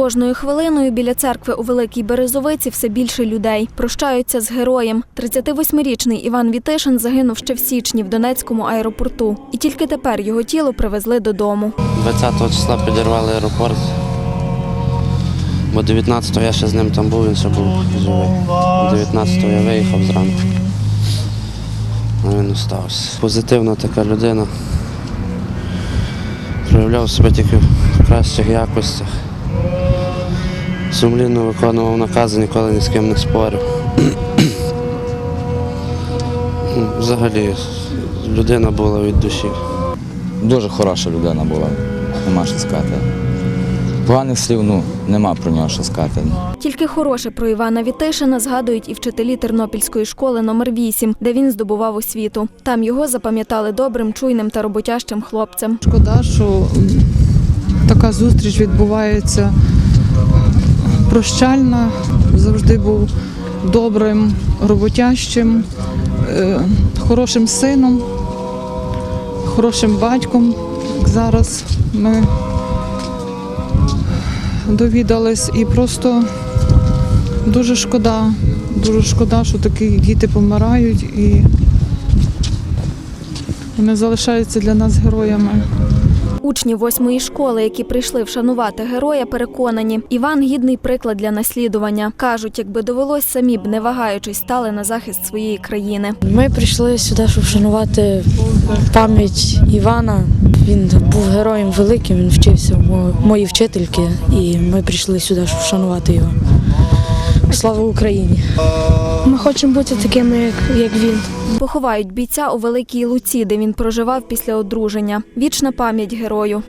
кожною хвилиною біля церкви у Великій Березовиці все більше людей. Прощаються з героєм. 38-річний Іван Вітишин загинув ще в січні в Донецькому аеропорту. І тільки тепер його тіло привезли додому. 20 числа підірвали аеропорт. Бо 19-го я ще з ним там був, він ще був живий. 19-го я виїхав зранку. Він остався. Позитивна така людина. Проявляв себе тільки в кращих якостях. Сумлінно виконував накази, ніколи ні з ким не спорив. Ну, Взагалі, людина була від душі. Дуже хороша людина була, нема що сказати. Поганих слів ну, нема про нього що сказати. Тільки хороше про Івана Вітишина згадують і вчителі Тернопільської школи номер 8 де він здобував освіту. Там його запам'ятали добрим, чуйним та роботящим хлопцем. Шкода, що така зустріч відбувається прощальна. Завжди був добрим, роботящим, е, хорошим сином, хорошим батьком. Зараз ми довідались і просто дуже шкода, дуже шкода, що такі діти помирають і вони залишаються для нас героями. Учні восьмої школи, які прийшли вшанувати героя, переконані, Іван гідний приклад для наслідування. кажуть, якби довелось самі б не вагаючись стали на захист своєї країни. Ми прийшли сюди, щоб вшанувати пам'ять Івана. Він був героєм великим, він вчився у моїй вчительки, і ми прийшли сюди, щоб вшанувати його. Слава Україні! Ми хочемо бути такими, як, як він. Поховають бійця у Великій Луці, де він проживав після одруження. Вічна пам'ять герою.